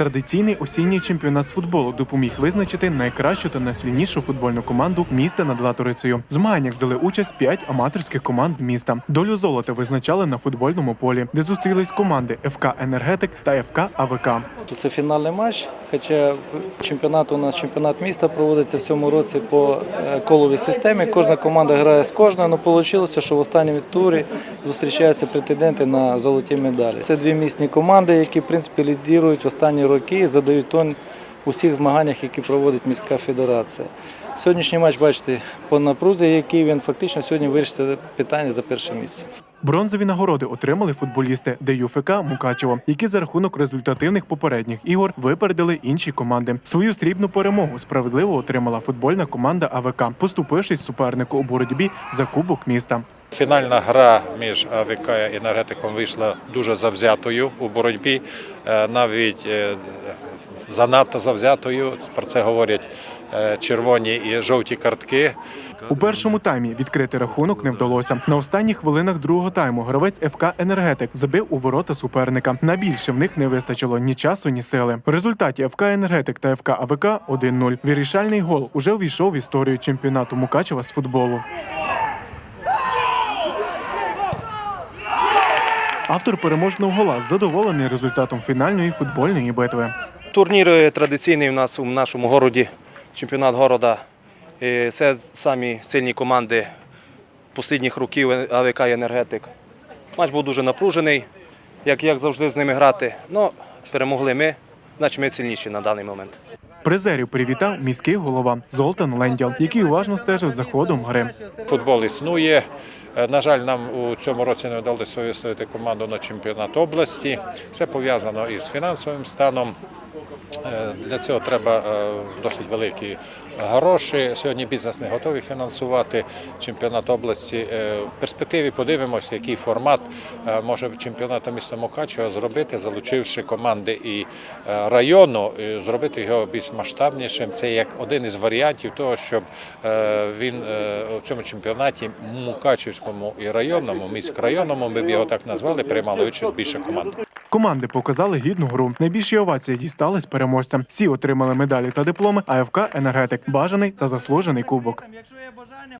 Традиційний осінній чемпіонат з футболу допоміг визначити найкращу та найсильнішу футбольну команду міста над Латорицею. В змаганнях взяли участь п'ять аматорських команд міста. Долю золота визначали на футбольному полі, де зустрілись команди ФК Енергетик та ФК АВК. Це фінальний матч. Хоча чемпіонат у нас чемпіонат міста проводиться в цьому році по е, коловій системі. Кожна команда грає з кожною. але вийшло, що в останньому турі зустрічаються претенденти на золоті медалі. Це дві місні команди, які в принципі лідірують останні роки і задають тон у всіх змаганнях, які проводить міська федерація. Сьогоднішній матч, бачите, по напрузі, який він фактично сьогодні вирішиться питання за перше місце. Бронзові нагороди отримали футболісти ДЮФК Мукачево, які за рахунок результативних попередніх ігор випередили інші команди. Свою срібну перемогу справедливо отримала футбольна команда АВК, поступившись супернику у боротьбі за кубок міста. Фінальна гра між АВК і енергетиком вийшла дуже завзятою у боротьбі, е, навіть е, занадто завзятою. Про це говорять е, червоні і жовті картки. У першому таймі відкрити рахунок не вдалося. На останніх хвилинах другого тайму гравець ФК Енергетик забив у ворота суперника. На більше в них не вистачило ні часу, ні сили. В результаті ФК Енергетик та ФК АВК 1-0. Вирішальний гол уже увійшов в історію чемпіонату Мукачева з футболу. Автор переможного гола задоволений результатом фінальної футбольної битви. Турнір традиційний у нас у нашому городі, чемпіонат города. Це самі сильні команди останніх років АВК і енергетик. Матч був дуже напружений, як, як завжди з ними грати. Ну, перемогли ми, значить ми сильніші на даний момент. Призерів привітав міський голова Золтан Лендял, який уважно стежив за ходом гри. Футбол існує. Е, На жаль, нам у цьому році не вдалося виставити команду на чемпіонат області. Це пов'язано із фінансовим станом. Е, Для цього треба е, досить великі гроші. Сьогодні бізнес не готовий фінансувати чемпіонат області. Е, В перспективі подивимося, який формат може чемпіонату міста Мукачева зробити, залучивши команди і району, зробити його більш масштабнішим. Це як один із варіантів того, щоб він у цьому чемпіонаті Мукачевському і районному, міськрайонному, ми б його так назвали, приймало участь більше команд. Команди показали гідну гру. Найбільші овації дістались переможцям. Всі отримали медалі та дипломи. АФК Енергетик бажаний та заслужений кубок.